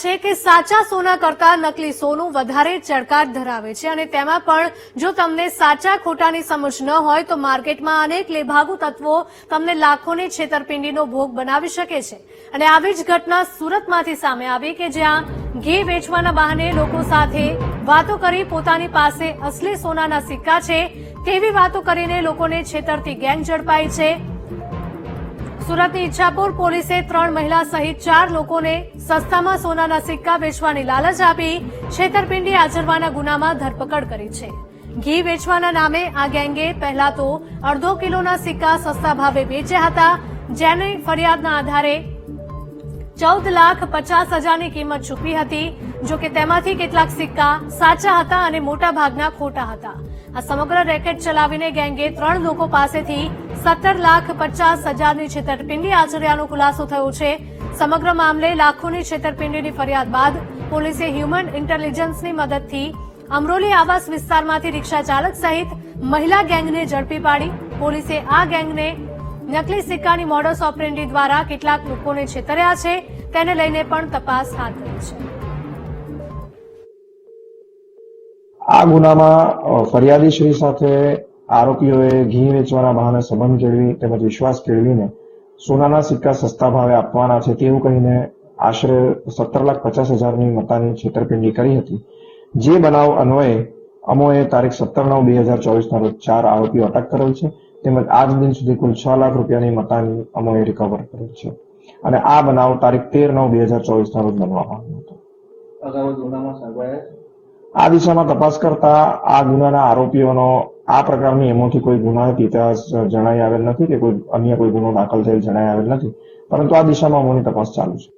છે કે સાચા સોના કરતા નકલી સોનું વધારે ચડકાટ ધરાવે છે અને તેમાં પણ જો તમને સાચા ખોટાની સમજ ન હોય તો માર્કેટમાં અનેક લેભાગુ તત્વો તમને લાખોની છેતરપિંડીનો ભોગ બનાવી શકે છે. અને આવી જ ઘટના સુરતમાંથી સામે આવી કે જ્યાં ઘી વેચવાના બહાને લોકો સાથે વાતો કરી પોતાની પાસે અસલી સોનાના સિક્કા છે તેવી વાતો કરીને લોકોને છેતરતી ગેંગ ઝડપાઈ છે. સુરતની ઈચ્છાપુર પોલીસે ત્રણ મહિલા સહિત ચાર લોકોને સસ્તામાં સોનાના સિક્કા વેચવાની લાલચ આપી છેતરપિંડી આચરવાના ગુનામાં ધરપકડ કરી છે. ઘી વેચવાના નામે આ ગેંગે પહેલા તો અડધો કિલોના સિક્કા સસ્તા ભાવે વેચ્યા હતા, જેની ફરિયાદના આધારે ચૌદ લાખ પચાસ હજારની કિંમત ચૂકવી હતી. જો કે તેમાંથી કેટલાક સિક્કા સાચા હતા અને મોટા ભાગના ખોટા હતા. આ સમગ્ર રેકેટ ચલાવીને ગેંગે ત્રણ લોકો પાસેથી સત્તર લાખ પચાસ હજારની છેતરપિંડી આચર્યાનો ખુલાસો થયો છે. સમગ્ર મામલે લાખોની છેતરપિંડીની ફરિયાદ બાદ પોલીસે હ્યુમન ઇન્ટેલિજન્સની મદદથી અમરોલી આવાસ વિસ્તારમાંથી રિક્ષા ચાલક સહિત મહિલા ગેંગને ઝડપી પાડી. પોલીસે આ ગેંગને નકલી સિક્કાની મોડસ ઓપરેન્ડી દ્વારા કેટલાક લોકોને છેતર્યા છે. તેને લઈને પણ તપાસ હાથ ધરી છે. આ ગુનામાં ફરિયાદીશ્રી સાથે આરોપીઓએ ઘી વેચવાના બહાને સંબંધ કેળવી તેમજ વિશ્વાસ કેળવીને સોનાના સિક્કા સસ્તા ભાવે આપવાના છે તેવું કહીને આશરે સત્તર લાખ પચાસ હજારની મતાની છેતરપિંડી કરી હતી. જે બનાવ અન્વયે અમોએ તારીખ સત્તર નવ બે હજાર ચોવીસના રોજ ચાર આરોપીઓ અટક કરેલ છે તેમજ આજ દિન સુધી કુલ છ લાખ રૂપિયાની મતાની અમોએ રિકવર કરેલ છે. અને આ બનાવ તારીખ તેર નવ બે હજાર ચોવીસના રોજ બનવામાં આવ્યો હતો. આ દિશામાં તપાસ કરતા આ ગુનાના આરોપીઓનો આ પ્રકારની એમોથી કોઈ ગુનાહિત ઇતિહાસ જણાઈ આવેલ નથી કે કોઈ અન્ય કોઈ ગુનો દાખલ થયેલ જણાઈ આવેલ નથી. પરંતુ આ દિશામાં અમોની તપાસ ચાલુ છે.